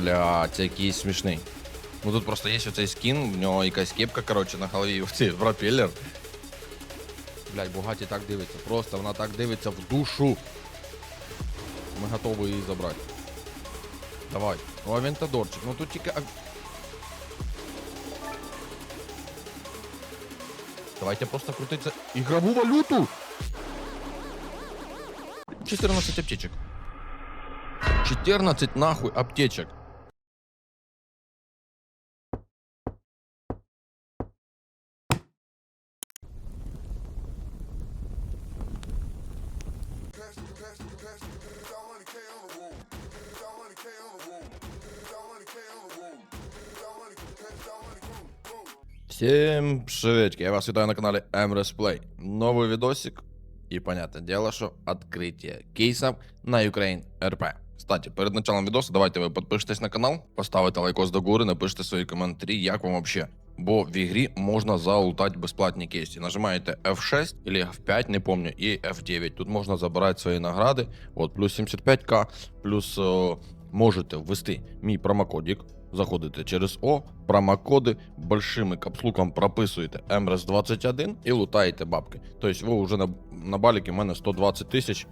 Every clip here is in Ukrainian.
Бля, це якийсь смішний. Ну тут просто є оцей скін, в нього якась кепка, коротше, на голові, цей пропеллер. Блядь, Бугаті так дивиться. Просто вона так дивиться в душу. Ми готові її забрати. Давай. Ну, авентадорчик. Ну тут тільки. Давайте просто крутиться ігрову валюту. 14 аптечек. 14 нахуй аптечек. Всем приветики, я вас вітаю на каналі Emres Play. Новий відосик. І, понятне дело, що відкриття кейсів на Ukraine RP. Кстати, перед началом відосу давайте ви підпишитесь на канал, поставите лайкос до гори, напишите свої коментарі, як вам вообще. Бо в ігрі можна залутати безплатні кейси. Нажимаєте F6 или F5, не помню, і F9. Тут можна забирати свої награди. От, плюс 75к, плюс о, можете ввести мій промокодик. Заходите через О, промокоди, большими капслуком прописуєте МРС21 і лутаєте бабки. Тобто ви вже на, на баліки в мене 120 тисяч.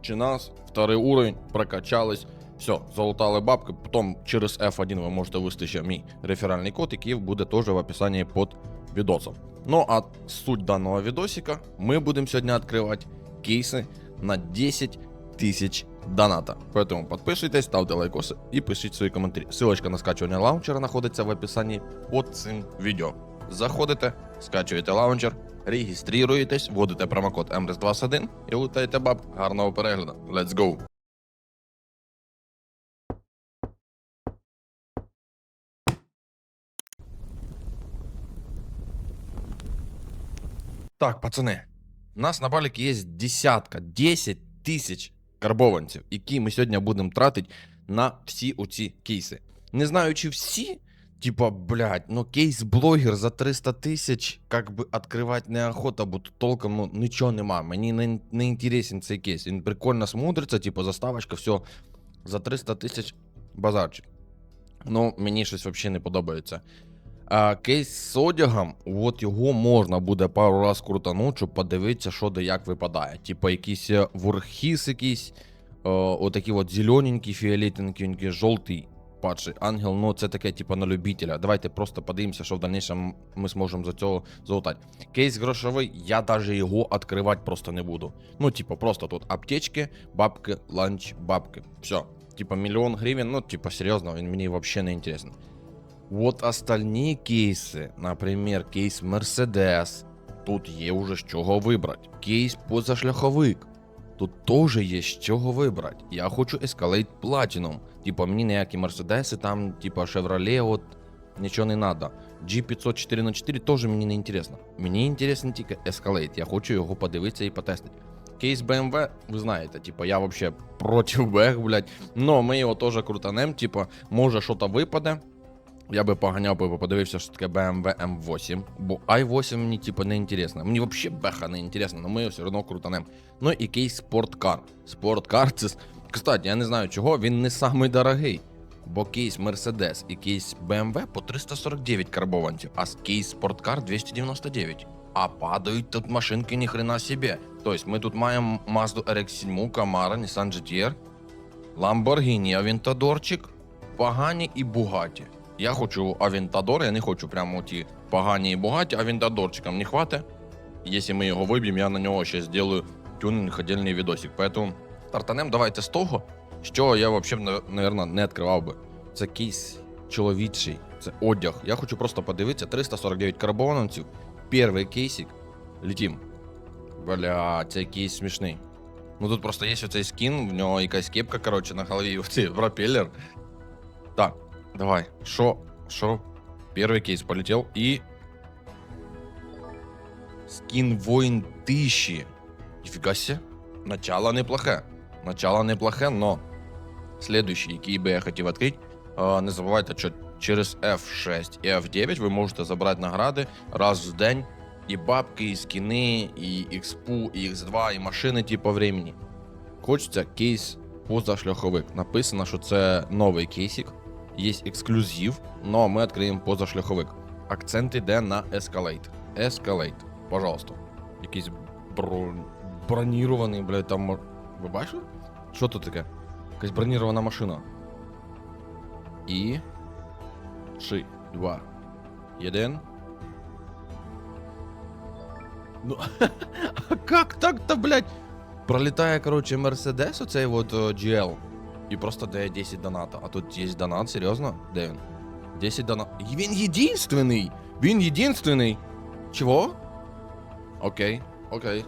Чи нас, второй уровень, прокачались. Все, залутали бабки. Потім через F1 ви можете ввести ще мій реферальний код, який буде теж в описанні під відосом. Ну а суть даного відосика, ми будемо сьогодні відкривати кейси на 10 тисяч доната. Поэтому подписуйтесь, ставте лайкоси і пишіть свої коментарі. Силочка на скачування лаунчера знаходиться в описанні під цим відео. Заходите, скачуєте лаунчер, реєструєтесь, вводите промокод MRS21 і лутаєте баб. Гарного перегляду. Let's go! Так, пацани, у нас на баліки є десятка, 10 тисяч карбованців, які ми сьогодні будемо тратити на всі оці кейси. Не знаю, чи всі, типа, блядь, ну кейс-блогер за 300 тисяч, как би відкривати неохота, бо тут толком ну, нічого нема. Мені не, не інтересен цей кейс. Він прикольно смотриться, типу, заставочка, все. За 300 тисяч базарчик. Ну, мені щось взагалі не подобається. А, кейс з одягом, от його можна буде пару раз крутанути, щоб подивитися, що де як випадає. Типа якийсь е, вурхіс якийсь, е, отакий от зелененький, фіолетенький, жовтий. Падший ангел, ну це таке, типа на любителя. Давайте просто подивимося, що в дальнейшем ми зможемо за цього залутати. Кейс грошовий, я даже його відкривати просто не буду. Ну, типа, просто тут аптечки, бабки, ланч, бабки. Все. Типа мільйон гривень, ну, типа, серйозно, він мені взагалі не інтересно. Вот остальные кейси, наприклад, кейс Mercedes, тут є уже з чого вибрати. Кейс позашляховик. Тут теж є з чого вибрати. Я хочу Escalade Platinum. Типа мені ніякі Мерседеси, там, типа Chevrolet, от нічого не надо. G504 на 4 теж мені не інтересно. Мені інтересно тільки Escalade. Я хочу його подивитися і потестити. Кейс BMW, ви знаєте, типа я вообще проти бег, блядь. Но ми його теж крутанем, типа, може щось випаде. Я би поганяв би подивився, що таке BMW M8, бо i8 мені типу не інтересно. Мені взагалі беха не інтересно, але ми все одно крутанем. Ну і кейс спорткар. Спорткар це. Кстати, я не знаю чого, він не самий дорогий. Бо кейс Mercedes і кейс BMW по 349 карбованців, а кейс спорткар 299. А падають тут машинки ніхрена себе. Тобто ми тут маємо Mazda RX7, Camaro, Nissan GTR, Lamborghini Aventadorчик, Pagani і Bugatti. Я хочу Авентадор, я не хочу прямо ті погані і богаті, Авентадорчикам не хватить. Якщо ми його виб'ємо, я на нього ще зроблю тюнинг, отдельний відосик. Поэтому стартанем давайте з того, що я взагалі, мабуть, не відкривав би. Це кейс чоловічий, це одяг. Я хочу просто подивитися, 349 карбоновців, перший кейсик, летім. Бля, цей кейс смішний. Ну тут просто є оцей скін, в нього якась кепка, коротше, на голові, оцей пропеллер. Так, Давай, шо, шо? Первый кейс полетел и... Скин воин тысячи. Нифига себе. Начало неплохое. Начало неплохое, но... Следующий, який би я хотів відкрити, не забувайте, що через F6 і F9 ви можете забрати награди раз в день. І бабки, і скіни, і XP, і X2, і машини, типу времени. Хочеться кейс позашляховик. Написано, що це новий кейсик, є ексклюзив, але ми відкриємо позашляховик. Акцент іде на Escalade. Escalade, пожалуйста. Якийсь бро... бронірований, блядь, там. Ви бачили? Що тут таке? Якась бронірована машина. І. 3, 2, 1. Ну, а как так-то, блядь? Пролітає, короче, Мерседес, оцей вот GL. І просто дає 10 доната. А тут є донат, серйозно? Де він? 10 донат. Він єдинственний! Він єдинственний! Чего? Окей, окей.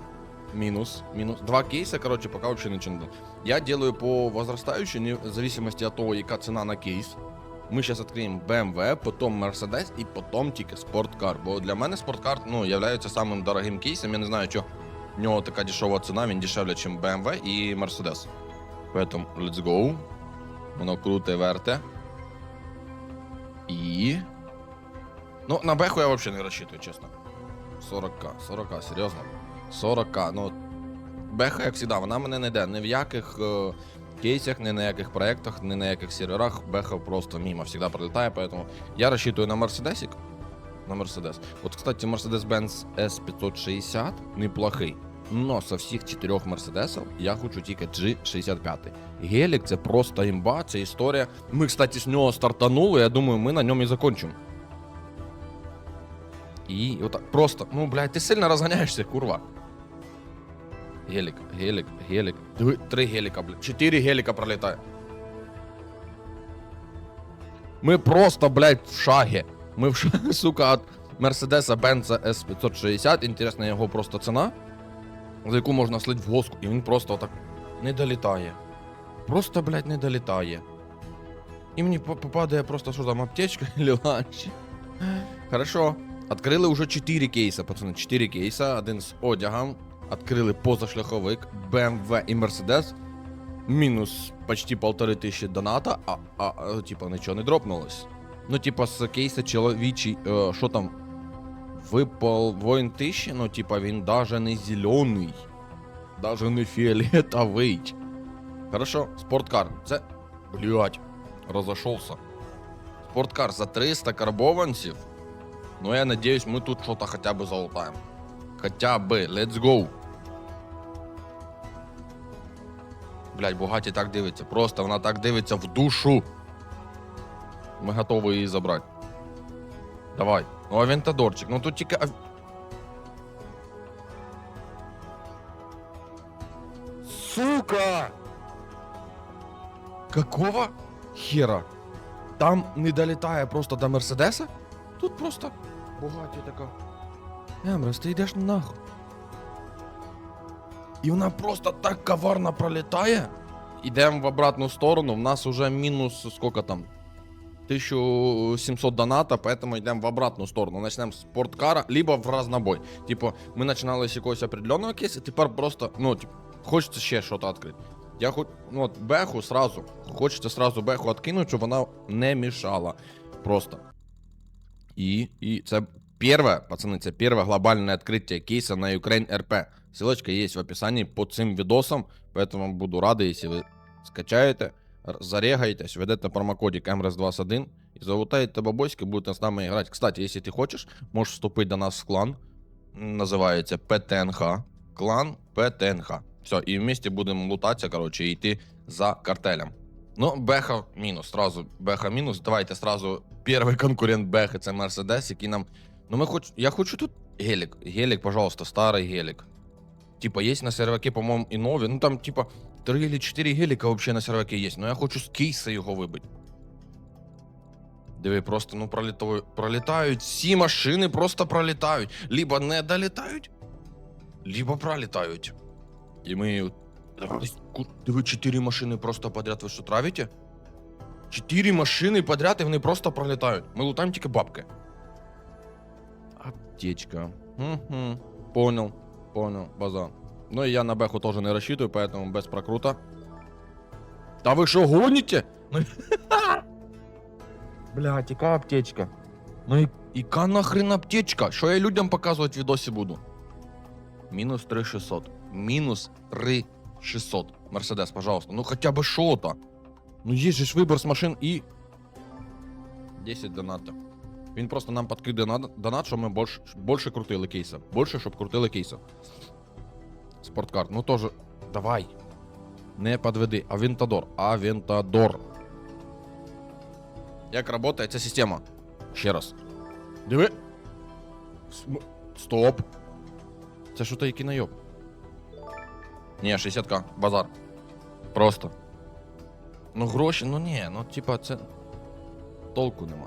Минус, минус. Два кейса, короче, пока вообще было. Я делаю по возрастающей, в зависимости от того, яка ціна на кейс. Ми зараз відкриємо BMW, потім Mercedes і потім тільки спорткар. Бо для мене спорткар ну, є самим дорогим кейсом. Я не знаю, що в нього така дешева ціна, він дешевле, ніж BMW і Mercedes. Поэтому let's go. Воно круте, верте. І. Ну, на беху я взагалі не розчитую, чесно. 40к, 40к, серйозно. 40к. Ну, беха, як завжди, вона мене не йде ні в яких е, кейсах, ні на яких проєктах, ні на яких серверах. Беха просто мимо завжди пролітає, поэтому я рассчитываю на Мерседесик. На Мерседес. Вот, кстати, Mercedes-Benz S560 неплохий. Но со всіх чотирьох Мерседесів я хочу тільки G65. Гелік це просто імба, це історія. Ми, кстати, з нього стартанули, я думаю, ми на ньому і закончимо. І отак просто, ну, блядь, ти сильно розганяєшся, курва. Гелік, гелік, гелік. Три геліка, блядь. Чотири геліка пролітає. Ми просто, блядь, в шагі. Ми в шагі, сука, от Мерседеса Бенца S560. Інтересна його просто ціна, за яку можна слить в госку. І він просто отак не долітає. Просто, блядь, не долітає. І мені попадає просто, що там, аптечка или ланч. Хорошо. Открили уже 4 кейса, пацани. 4 кейса. Один з одягом. Открили позашляховик, BMW і Mercedes. Мінус почти полтори тисячі доната, а, а, а типа нічого не дропнулось. Ну, типа, з кейса чоловічий, е, що там? Випал воїн тисячі, ну, типа, він даже не зелений. Даже не фіолетовий. Хорошо, спорткар. Це. Блять, розошовся. Спорткар за 300 карбованців. Ну, я надеюсь, мы тут что-то хотя бы залутаем. Хотя бы, let's go. Блять, Бугаті так дивиться. Просто вона так дивиться в душу. Ми готові її забрати. Давай. Ну, авентадорчик. Ну тут тільки. ав- Сука! Какого хера? Там не долітає просто до Мерседеса? Тут просто Бугаті така. Емрес, ти йдеш нахуй. І вона просто так коварно пролітає. Ідемо в обратну сторону. В нас уже мінус сколько там? 1700 доната, поэтому йдемо в обратну сторону. Начнемо з спорткара, либо в разнобой. Типу, ми починали з якогось определенного кейсу, тепер просто, ну, типу, хочеться ще щось відкрити. Я хоч, ну от беху сразу, хочеться сразу беху відкинути, щоб вона не мішала. Просто. І, і це перше, пацани, це перше глобальне відкриття кейса на Ukraine RP. Ссылочка є в описании под цим відосом, поэтому буду радий, якщо ви скачаєте, зарегаєтесь, введете промокодик MRS21 і залутаєте бабоськи, будете з нами грати. Кстати, якщо ти хочеш, можеш вступити до нас в клан. М, Називається ПТНХ. Клан ПТНХ. Все, і вместе будемо лутатися, короче, і йти за картелем. Ну, Беха мінус, сразу Беха мінус. Давайте сразу перший конкурент Бехи це Мерседес, який нам. Ну, ми хоч. Я хочу тут гелік. Гелік, пожалуйста, старий гелік. Типа, есть на серваке, по-моему, и новый. Ну там, типа, три или четыре гелика вообще на серваке есть. Но я хочу з кейса його вибити. Диви, просто ну пролітаю, пролітають. Всі машини просто пролітають. Либо не долітають, либо пролітають. І ми. Диви, чотири машини просто подряд. Ви що травите? Чотири машини подряд, і вони просто пролітають. Ми лутаємо тільки бабки. Аптечка. Угу. Понял. Понял, база. Ну и я на бэху тоже не рассчитываю, поэтому без прокрута. Да вы что, гоните? Ну... Блядь, яка аптечка? Ну і, яка нахрен аптечка? Що я людям показувати в відосі буду? Мінус 3600. Мінус 3600. Мерседес, пожалуйста. Ну хотя бы что-то. Ну есть же ж вибор з машин і. 10 донатів. Він просто нам підкидає донат, донат, щоб ми більше, більше крутили кейса. Більше, щоб крутили кейса. Спорткар. Ну тоже. Давай. Не подведи. Авентадор. Авентадор. Як працює ця система? Ще раз. Диви. Стоп. Це що то який найоб? Ні, 60к, базар. Просто. Ну гроші, ну ні, ну типа це. Толку нема.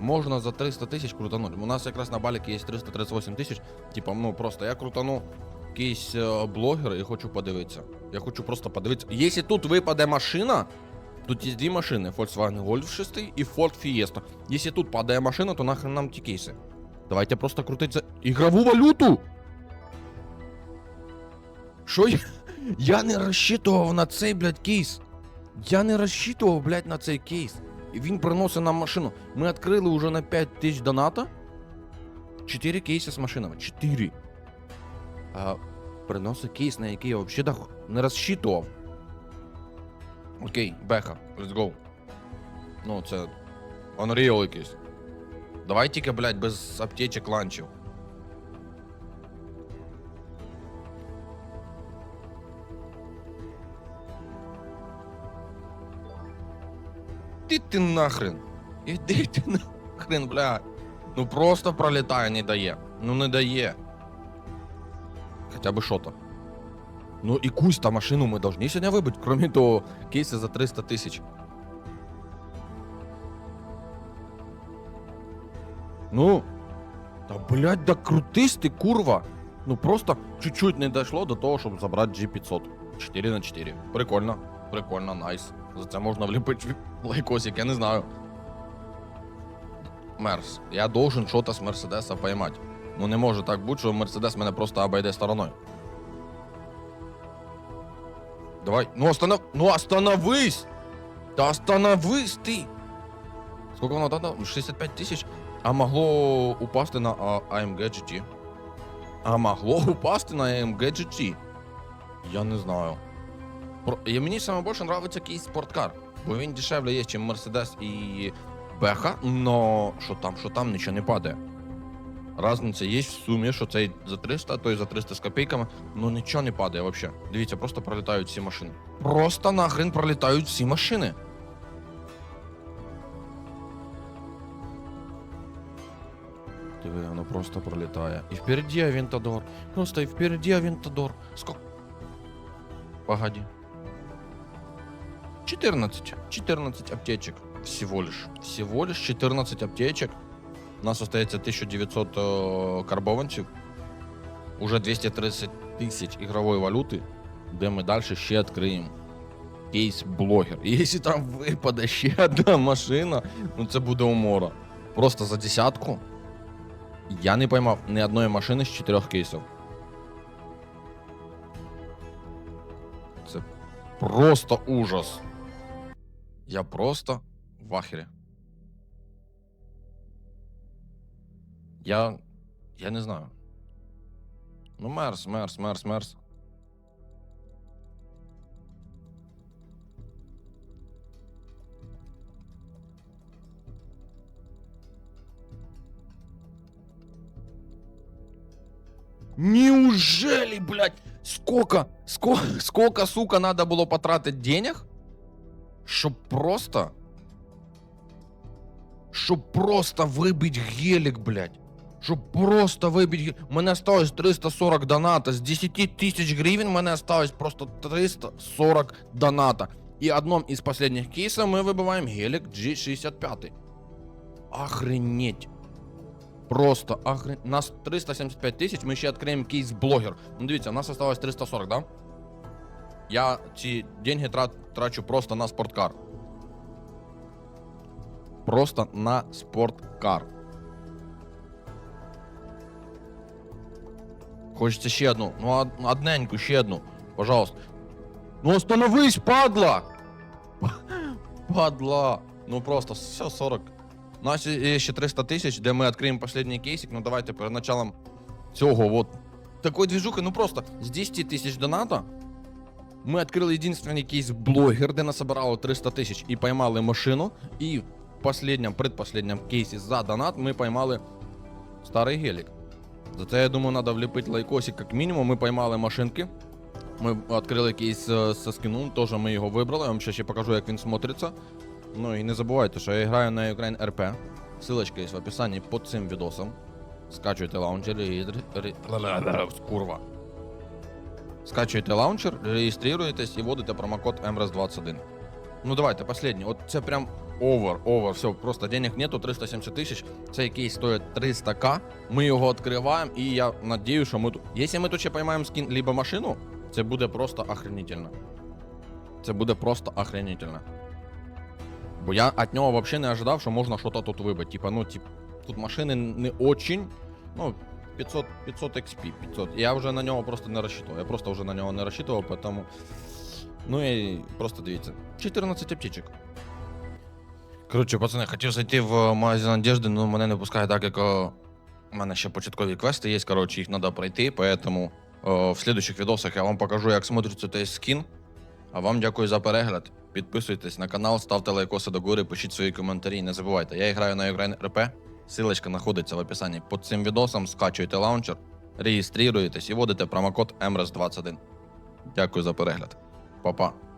Можна за 300 тисяч крутануть. У нас якраз на баліки є 338 тисяч. Типа, ну просто я крутану якийсь е, блогер і хочу подивитися. Я хочу просто подивитися. Якщо тут випаде машина, тут є дві машини: Volkswagen Golf 6 і Ford Fiesta. Якщо тут падає машина, то нахрен нам ті кейси. Давайте просто крутить за ігрову валюту. Що я? Я не розчитував на цей, блядь, кейс. Я не розчитував, блядь, на цей кейс. І він приносить нам машину. Ми відкрили уже на 5 тисяч доната. 4 кейси з машинами. 4. А приносить кейс, на який я взагалі не розчитував. Окей, Беха, let's go. Ну, це Unreal якийсь. Давай тільки, блядь, без аптечок ланчів. Іди ти нахрен. Іди ти нахрен, бля. Ну просто пролітає, не дає. Ну не дає. Хоча б що-то. Ну якусь там машину ми должны сьогодні вибити, кроме того кейса за 300 тисяч. Ну. Та блядь, да крутись ти, курва. Ну просто чуть-чуть не дійшло до того, щоб забрати G500. 4 на 4. Прикольно. Прикольно, найс. За це можна вліпити лайкосик, я не знаю. Мерс. Я должен що-то з Мерседеса поймати. Ну не може так бути, що Мерседес мене просто обійде стороною. Давай. Ну останов... Ну остановись! Да остановись ты! Сколько воно дано? 65 тисяч? А могло упасти на AMG GT. А могло упасти на AMG GT. Я не знаю. Про... І мені саме більше подобається якийсь спорткар. Бо він дешевле є, ніж Mercedes і Беха, но що там, що там, нічого не падає. Разниця є в сумі, що цей за 300, а той за 300 з копійками, ну нічого не падає взагалі. Дивіться, просто пролітають всі машини. Просто нахрен пролітають всі машини. Диви, воно просто пролітає. І впереді Авентадор. Просто і впереді Авентадор. Сколько? Погоди. 14. 14 аптечек. Всего лишь. Всего лишь 14 аптечек. У нас остається 1900 е, карбованців. Уже 230 тисяч ігрової валюти, де ми далі ще відкриємо кейс блогер. І якщо там випаде ще одна машина, ну це буде умора. Просто за десятку я не поймав ні одної машини з чотирьох кейсів. Це просто ужас. Я просто в ахері. Я. Я не знаю. Ну, мерс, мерс, мерс, мерс. Неужели, блядь, сколько, сколько, сколько, сука, надо было потратить денег, щоб просто, щоб просто вибить гелік, блядь. Щоб просто вибить У мене осталось 340 доната. З 10 тисяч гривень у мене осталось просто 340 доната. І одном із последних кейсів ми вибиваємо гелік G65. Охренеть. Просто охрен... Нас 375 тисяч, ми ще відкриємо кейс блогер. Ну дивіться, у нас осталось 340, да? Я ці деньги трачу просто на спорткар. Просто на спорткар. Хочеться ще одну. Ну, од- одненьку, ще одну. Пожалуйста. Ну остановись, падла! Падла. Ну просто все 40. У нас є ще 300 тисяч, де ми відкриємо останній кейсик. Ну давайте перед началом цього вот. Такої движухи, ну просто з 10 тисяч доната Ми відкрили єдиний кейс блогер, де насобирало 300 тисяч і поймали машину. І в последнем, предпоследнем кейсі за донат ми поймали старий гелік. Зате я думаю, треба вліпити лайкосик як мінімум. Ми поймали машинки. Ми відкрили кейс е, со скіном, теж ми його вибрали. Я вам ще, покажу, як він смотриться. Ну і не забувайте, що я граю на Ukraine RP. Ссылочка є в описанні під цим відосом. Скачуйте лаунчер і курва. Скачуєте лаунчер, реєструєтесь і вводите промокод MRS21. Ну давайте, последній. От це прям овер, овер. Все, просто денег нету, 370 тисяч. Цей кейс стоїть 300к. Ми його відкриваємо, і я надію, що ми тут. Якщо ми тут ще поймаємо скін либо машину, це буде просто охренительно. Це буде просто охренительно. Бо я від нього взагалі не ожидав, що можна щось тут вибити. Типа, ну, тип, тут машини не очень. Ну, 500, 500 XP, 500. Я вже на нього просто не розчитував. Я просто вже на нього не розчитував, тому. Ну і просто дивіться. 14 аптечок. Коротше, пацани, хотів зайти в магазин одежди, але мене не пускає так, як у мене ще початкові квести є. Коротше, їх треба пройти, поэтому о, в слідучих відосах я вам покажу, як смотриться цей скін. А вам дякую за перегляд. Підписуйтесь на канал, ставте лайкоси до гори, пишіть свої коментарі. Не забувайте, я граю на Ukraine RP. Силочка знаходиться в описанні під цим відосом. Скачуйте лаунчер, реєструєтесь і вводите промокод MRS21. Дякую за перегляд. Па-па.